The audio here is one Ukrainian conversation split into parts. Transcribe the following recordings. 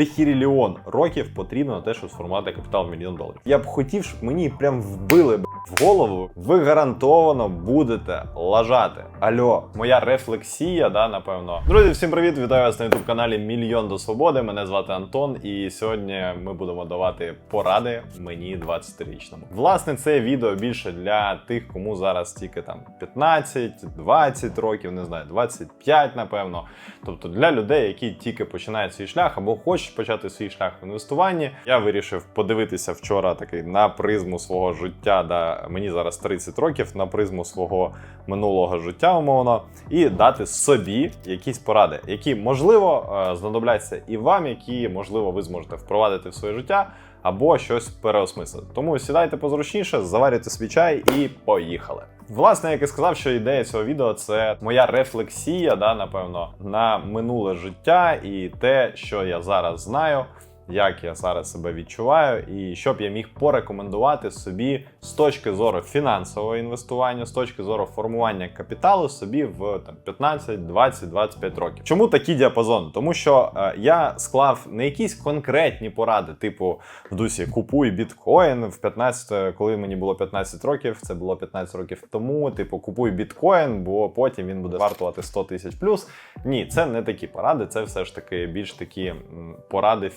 дехіріліон років потрібно на те, щоб сформувати капітал в мільйон доларів. Я б хотів, щоб мені прям вбили б, в голову. Ви гарантовано будете лажати. Альо, моя рефлексія, да, напевно. Друзі, всім привіт! Вітаю вас на youtube каналі Мільйон до свободи. Мене звати Антон, і сьогодні ми будемо давати поради мені 20-річному. Власне, це відео більше для тих, кому зараз тільки там 15, 20 років, не знаю, 25, напевно. Тобто для людей, які тільки починають свій шлях або хочуть почати свій шлях в інвестуванні. Я вирішив подивитися вчора такий на призму свого життя, да мені зараз 30 років, на призму свого минулого життя, умовно, і дати собі якісь поради, які можливо е, знадобляться і вам, які можливо ви зможете впровадити в своє життя. Або щось переосмислити. Тому сідайте позручніше, заварюйте свій чай і поїхали. Власне, як і сказав, що ідея цього відео це моя рефлексія, да, напевно, на минуле життя і те, що я зараз знаю, як я зараз себе відчуваю, і що б я міг порекомендувати собі з точки зору фінансового інвестування, з точки зору формування капіталу собі в там 15, 20, 25 років. Чому такі діапазони? Тому що е, я склав не якісь конкретні поради, типу в дусі купуй біткоін в 15, коли мені було 15 років, це було 15 років тому. Типу, купуй біткоін, бо потім він буде вартувати 100 тисяч плюс. Ні, це не такі поради, це все ж таки більш такі поради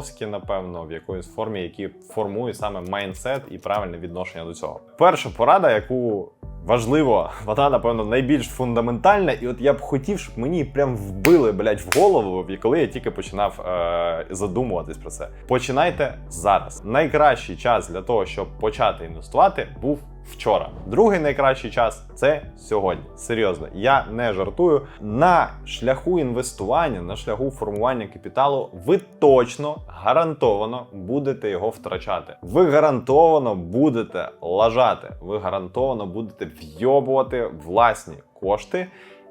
філософські, напевно, в якоїсь формі, які формують саме майндсет і правильне відношення до цього. Перша порада, яку важливо, вона напевно найбільш фундаментальна, і от я б хотів, щоб мені прям вбили блядь, в голову, коли я тільки починав е- задумуватись про це. Починайте зараз. Найкращий час для того, щоб почати інвестувати, був вчора. Другий найкращий час це сьогодні. Серйозно, я не жартую. На шляху інвестування, на шляху формування капіталу, ви точно гарантовано будете його втрачати. Ви гарантовано будете лажати. Ви гарантовано будете вйобувати власні кошти.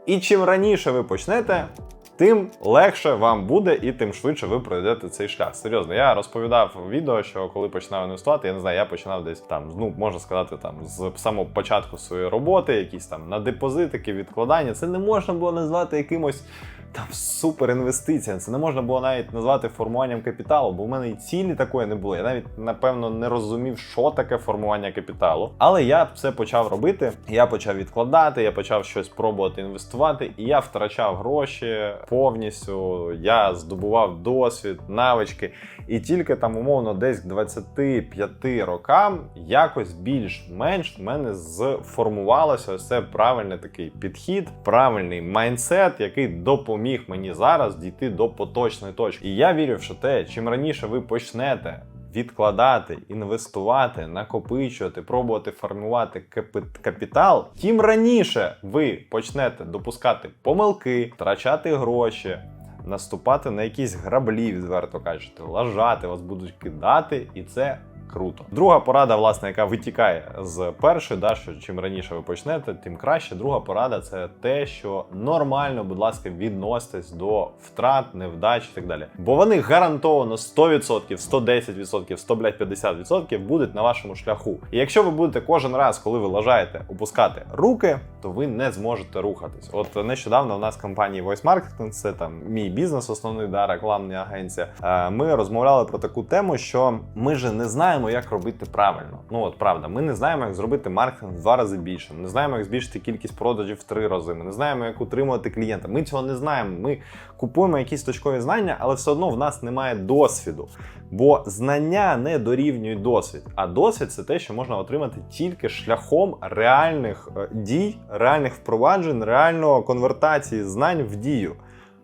І чим раніше ви почнете, тим легше вам буде і тим швидше ви пройдете цей шлях. Серйозно, я розповідав відео, що коли починав інвестувати, я не знаю, я починав десь там, ну можна сказати, там з самого початку своєї роботи, якісь там на депозитики, відкладання. Це не можна було назвати якимось. Там супер інвестиція. Це не можна було навіть назвати формуванням капіталу, бо в мене і цілі такої не було. Я навіть напевно не розумів, що таке формування капіталу. Але я це почав робити. Я почав відкладати, я почав щось пробувати інвестувати, і я втрачав гроші повністю. Я здобував досвід, навички. І тільки там, умовно, десь к 25 рокам якось більш-менш в мене зформувалося ось це правильний такий підхід, правильний майндсет, який допоміг мені зараз дійти до поточної точки. І я вірю, що те, чим раніше ви почнете. Відкладати, інвестувати, накопичувати, пробувати формувати капі- капітал, тим раніше ви почнете допускати помилки, втрачати гроші, наступати на якісь граблі, відверто кажучи, лажати, вас будуть кидати, і це круто. Друга порада, власне, яка витікає з першої, да, що чим раніше ви почнете, тим краще. Друга порада це те, що нормально, будь ласка, відноситесь до втрат, невдач і так далі. Бо вони гарантовано 100%, 110%, 100, блядь, 50% будуть на вашому шляху. І якщо ви будете кожен раз, коли ви лажаєте, опускати руки, то ви не зможете рухатись. От нещодавно в нас компанії Voice Marketing, це там мій бізнес, основний да, рекламна агенція. е, Ми розмовляли про таку тему, що ми же не знаємо, як робити правильно. Ну от правда, ми не знаємо, як зробити маркетинг в два рази більше. Ми не знаємо, як збільшити кількість продажів в три рази. Ми не знаємо, як утримувати клієнта. Ми цього не знаємо. Ми купуємо якісь точкові знання, але все одно в нас немає досвіду. Бо знання не дорівнюють досвід. А досвід це те, що можна отримати тільки шляхом реальних е, дій, реальних впроваджень, реальної конвертації знань в дію.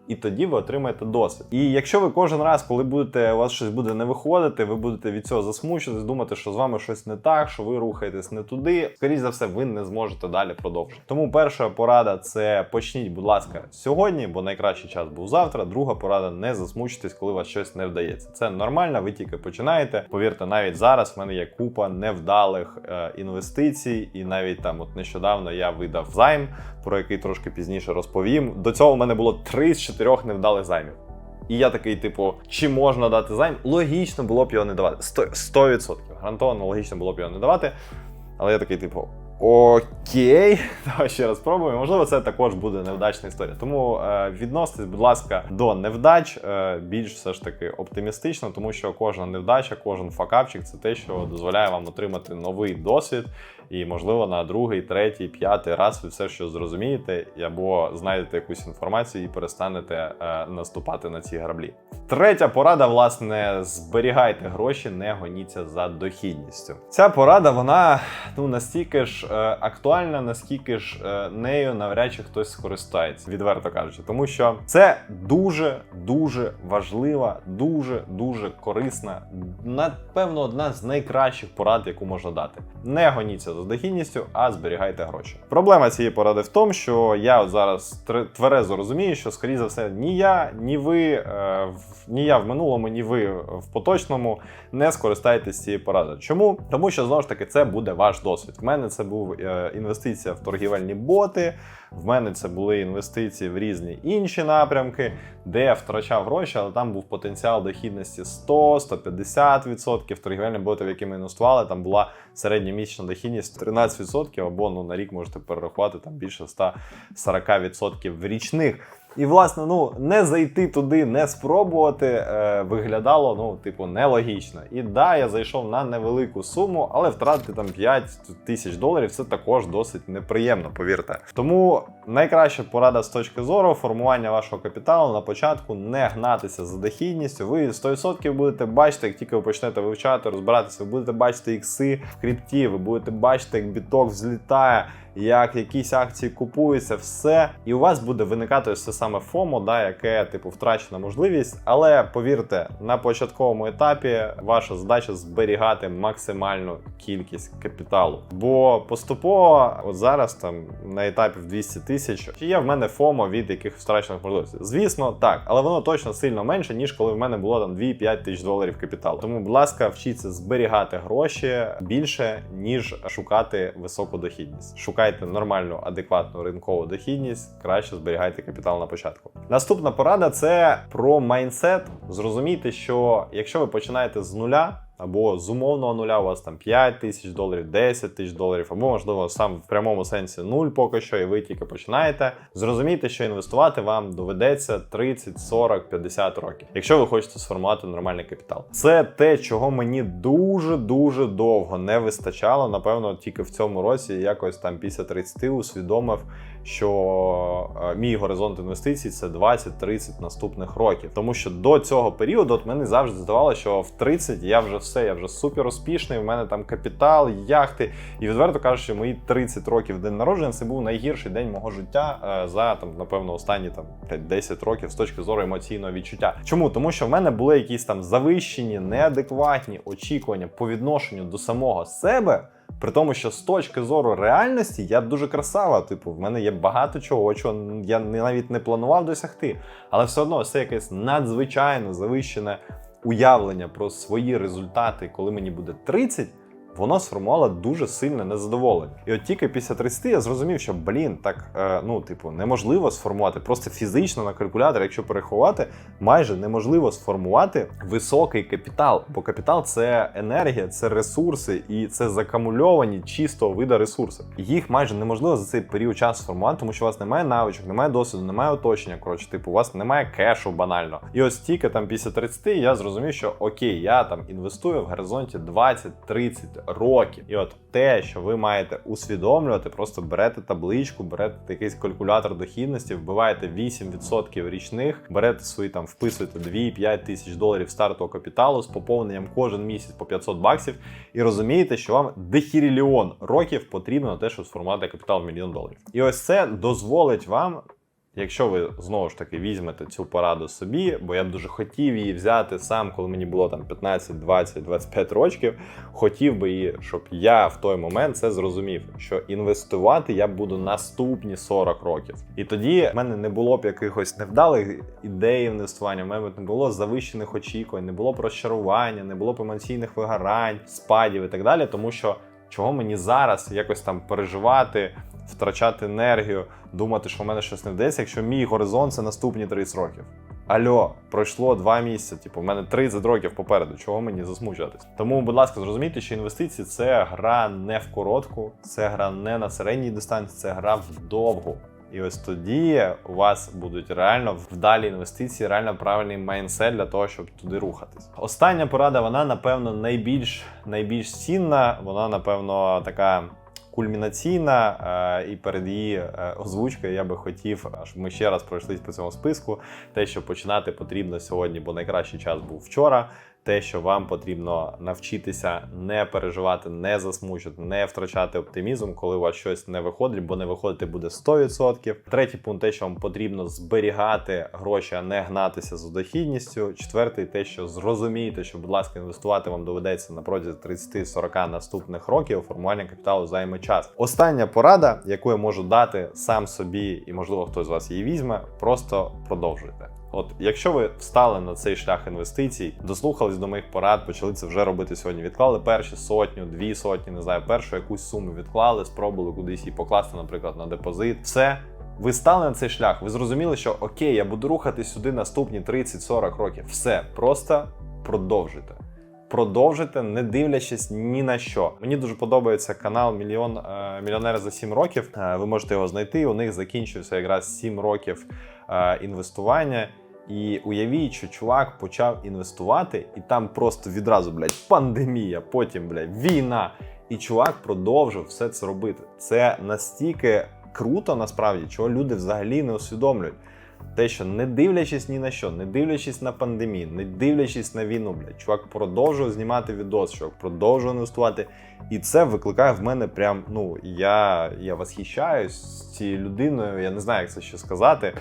І тоді ви отримаєте досвід. І якщо ви кожен раз, коли будете у вас щось буде не виходити, ви будете від цього засмучуватись, думати, що з вами щось не так, що ви рухаєтесь не туди. Скоріше за все, ви не зможете далі продовжити. Тому перша порада це почніть, будь ласка, сьогодні, бо найкращий час був завтра. Друга порада не засмучуйтесь, коли у вас щось не вдається. Це нормально, ви тільки починаєте. Повірте, навіть зараз в мене є купа невдалих е, інвестицій, і навіть там, от нещодавно я видав займ, про який трошки пізніше розповім. До цього в мене було три з чотирьох невдалих займів. І я такий, типу, чи можна дати займ? Логічно було б його не давати. Сто- 100%. Гарантовано логічно було б його не давати. Але я такий, типу, Окей, давай ще раз спробуємо. Можливо, це також буде невдачна історія. Тому е, відноситесь, будь ласка, до невдач е, більш все ж таки оптимістично, тому що кожна невдача, кожен факапчик це те, що дозволяє вам отримати новий досвід. І, можливо, на другий, третій, п'ятий раз ви все що зрозумієте, або знайдете якусь інформацію і перестанете е, наступати на ці граблі. Третя порада, власне, зберігайте гроші, не гоніться за дохідністю. Ця порада, вона ну настільки ж е, актуальна, наскільки ж е, нею навряд чи хтось скористається, відверто кажучи, тому що це дуже дуже важлива, дуже дуже корисна, напевно, одна з найкращих порад, яку можна дати. Не гоніться за дохідністю, а зберігайте гроші. Проблема цієї поради в тому, що я от зараз тверезо розумію, що скоріше за все ні я, ні ви, е, ні я в минулому, ні ви в поточному не скористаєтесь цією порадою. Чому? Тому що знову ж таки це буде ваш досвід. В мене це був е, інвестиція в торгівельні боти. В мене це були інвестиції в різні інші напрямки, де я втрачав гроші, але там був потенціал дохідності 100-150%. Торгівельні боти, в які ми інвестували, там була середньомісячна дохідність 13% або ну, на рік можете перерахувати там більше 140% річних. І, власне, ну не зайти туди, не спробувати, е, виглядало, ну, типу, нелогічно. І да, я зайшов на невелику суму, але втратити там 5 тисяч доларів це також досить неприємно, повірте. Тому найкраща порада з точки зору формування вашого капіталу на початку не гнатися за дохідністю. Ви 100% будете бачити, як тільки ви почнете вивчати, розбиратися, ви будете бачити ікси в крипті, ви будете бачити, як біток взлітає як якісь акції купуються, все, і у вас буде виникати це саме ФОМО, да, яке типу втрачена можливість. Але повірте, на початковому етапі ваша задача зберігати максимальну кількість капіталу. Бо поступово, от зараз там на етапі в 200 тисяч, чи є в мене ФОМО від яких втрачених можливостей? Звісно, так, але воно точно сильно менше, ніж коли в мене було там 2-5 тисяч доларів капіталу. Тому, будь ласка, вчіться зберігати гроші більше, ніж шукати високу дохідність. Шукайте нормальну, адекватну ринкову дохідність, краще зберігайте капітал на початку. Наступна порада це про майнсет. Зрозумійте, що якщо ви починаєте з нуля. Або з умовного нуля у вас там 5 тисяч доларів, 10 тисяч доларів, або можливо сам в прямому сенсі нуль поки що, і ви тільки починаєте. Зрозумійте, що інвестувати вам доведеться 30, 40, 50 років, якщо ви хочете сформувати нормальний капітал. Це те, чого мені дуже дуже довго не вистачало. Напевно, тільки в цьому році якось там після 30 усвідомив, що е, мій горизонт інвестицій це 20-30 наступних років. Тому що до цього періоду от мені завжди здавалося, що в 30 я вже все, я вже супер успішний. В мене там капітал, яхти. І відверто кажучи, мої 30 років день народження це був найгірший день мого життя е, за там, напевно, останні там 5-10 років з точки зору емоційного відчуття. Чому? Тому що в мене були якісь там завищені, неадекватні очікування по відношенню до самого себе. При тому, що з точки зору реальності я дуже красава. Типу, в мене є багато чого, чого я навіть не планував досягти. Але все одно це якесь надзвичайно завищене уявлення про свої результати, коли мені буде 30, воно сформувало дуже сильне незадоволення. І от тільки після 30 я зрозумів, що блін, так е, ну, типу, неможливо сформувати просто фізично на калькулятор, якщо переховати, майже неможливо сформувати високий капітал. Бо капітал це енергія, це ресурси і це закамульовані чистого вида ресурси. Їх майже неможливо за цей період часу сформувати, тому що у вас немає навичок, немає досвіду, немає оточення. Коротше, типу, у вас немає кешу банально. І ось тільки там після 30 я зрозумів, що окей, я там інвестую в горизонті 20-30 років. І от те, що ви маєте усвідомлювати, просто берете табличку, берете якийсь калькулятор дохідності, вбиваєте 8% річних, берете свої там, вписуєте 2-5 тисяч доларів стартового капіталу з поповненням кожен місяць по 500 баксів, і розумієте, що вам дехіріліон років потрібно на те, щоб сформувати капітал в мільйон доларів. І ось це дозволить вам Якщо ви знову ж таки візьмете цю пораду собі, бо я б дуже хотів її взяти сам, коли мені було там 15, 20, 25 років, хотів би її, щоб я в той момент це зрозумів, що інвестувати я буду наступні 40 років. І тоді в мене не було б якихось невдалих ідей інвестування, в мене не було завищених очікувань, не було б розчарування, не було б емоційних вигорань, спадів і так далі, тому що. Чого мені зараз якось там переживати, втрачати енергію, думати, що в мене щось не вдається, якщо мій горизонт це наступні 30 років. Альо, пройшло два місяці. Типу, в мене 30 років попереду. Чого мені засмучуватись? Тому, будь ласка, зрозумійте, що інвестиції це гра не в коротку, це гра не на середній дистанції, це гра в довгу. І ось тоді у вас будуть реально вдалі інвестиції, реально правильний майндсет для того, щоб туди рухатись. Остання порада, вона напевно найбільш найбільш цінна. Вона напевно така. Кульмінаційна е, і перед її е, озвучкою я би хотів, щоб ми ще раз пройшлись по цьому списку. Те, що починати потрібно сьогодні, бо найкращий час був вчора. Те, що вам потрібно навчитися не переживати, не засмучити, не втрачати оптимізм, коли у вас щось не виходить, бо не виходити буде 100%. Третій пункт те, що вам потрібно зберігати гроші, а не гнатися за дохідністю. Четвертий, те, що зрозумієте, що, будь ласка, інвестувати вам доведеться на протязі 30-40 наступних років. Формування капіталу займе час. Остання порада, яку я можу дати сам собі, і можливо хтось з вас її візьме, просто продовжуйте. От, якщо ви встали на цей шлях інвестицій, дослухались до моїх порад, почали це вже робити сьогодні. Відклали перші сотню, дві сотні, не знаю, першу якусь суму відклали, спробували кудись її покласти, наприклад, на депозит. Все. Ви стали на цей шлях, ви зрозуміли, що окей, я буду рухатись сюди наступні 30-40 років. Все, просто продовжуйте. Продовжуйте, не дивлячись ні на що. Мені дуже подобається канал Мільйон е, мільйонер за 7 років. Е, ви можете його знайти. У них закінчився якраз 7 років е, інвестування. І уявіть, що чувак почав інвестувати, і там просто відразу, блядь, пандемія, потім, блядь, війна. І чувак продовжив все це робити. Це настільки круто, насправді, чого люди взагалі не усвідомлюють. Те, що не дивлячись ні на що, не дивлячись на пандемію, не дивлячись на війну, блядь, чувак продовжує знімати відос, чувак продовжує інвестувати. І це викликає в мене прям, ну, я, я восхищаюсь цією людиною, я не знаю, як це ще сказати,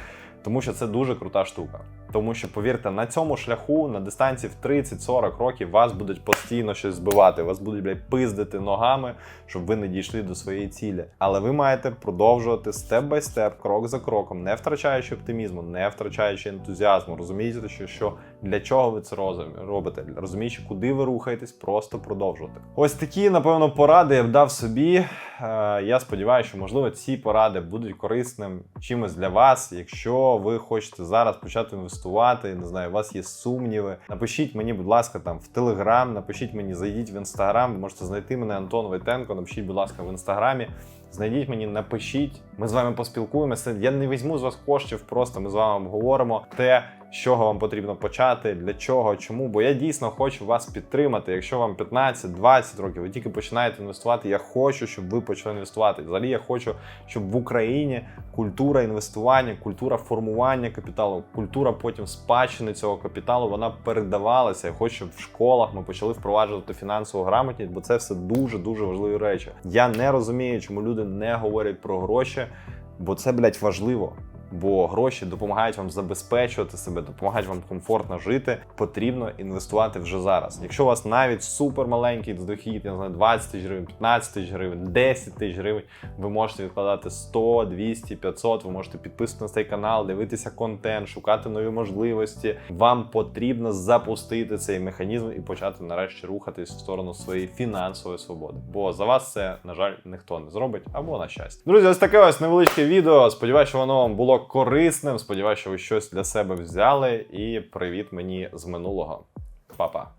тому що це дуже крута штука. Тому що, повірте, на цьому шляху на дистанції в 30-40 років вас будуть постійно щось збивати, вас будуть блядь, пиздити ногами, щоб ви не дійшли до своєї цілі. Але ви маєте продовжувати степ бай степ, крок за кроком, не втрачаючи оптимізму, не втрачаючи ентузіазму. Розумієте, що, що для чого ви це розум- робите? Розуміючи, куди ви рухаєтесь, просто продовжувати. Ось такі, напевно, поради я б дав собі. Е, Я сподіваюся, що можливо ці поради будуть корисним чимось для вас. Якщо ви хочете зараз почати інвестувати, не знаю, у вас є сумніви. Напишіть мені, будь ласка, там в Телеграм, напишіть мені, зайдіть в інстаграм. Можете знайти мене Антон Войтенко. Напишіть, будь ласка, в інстаграмі. Знайдіть мені, напишіть. Ми з вами поспілкуємося. Я не візьму з вас коштів, просто ми з вами обговоримо те, з чого вам потрібно почати, для чого, чому. Бо я дійсно хочу вас підтримати. Якщо вам 15-20 років, ви тільки починаєте інвестувати. Я хочу, щоб ви почали інвестувати. Взагалі, я хочу, щоб в Україні культура інвестування, культура формування капіталу, культура потім спадщини цього капіталу, вона передавалася. Я хочу, щоб в школах ми почали впроваджувати фінансову грамотність, бо це все дуже дуже важливі речі. Я не розумію, чому люди не говорять про гроші, бо це, блядь, важливо. Бо гроші допомагають вам забезпечувати себе, допомагають вам комфортно жити. Потрібно інвестувати вже зараз. Якщо у вас навіть супер маленький дохід, я не знаю, 20 тисяч гривень, 15 тисяч гривень, 10 тисяч гривень, ви можете відкладати 100, 200, 500, ви можете підписувати на цей канал, дивитися контент, шукати нові можливості. Вам потрібно запустити цей механізм і почати нарешті рухатись в сторону своєї фінансової свободи. Бо за вас це, на жаль, ніхто не зробить або на щастя. Друзі, ось таке ось невеличке відео. Сподіваюся, що воно вам було корисним. Сподіваюся, що ви щось для себе взяли. І привіт мені з минулого. Па-па.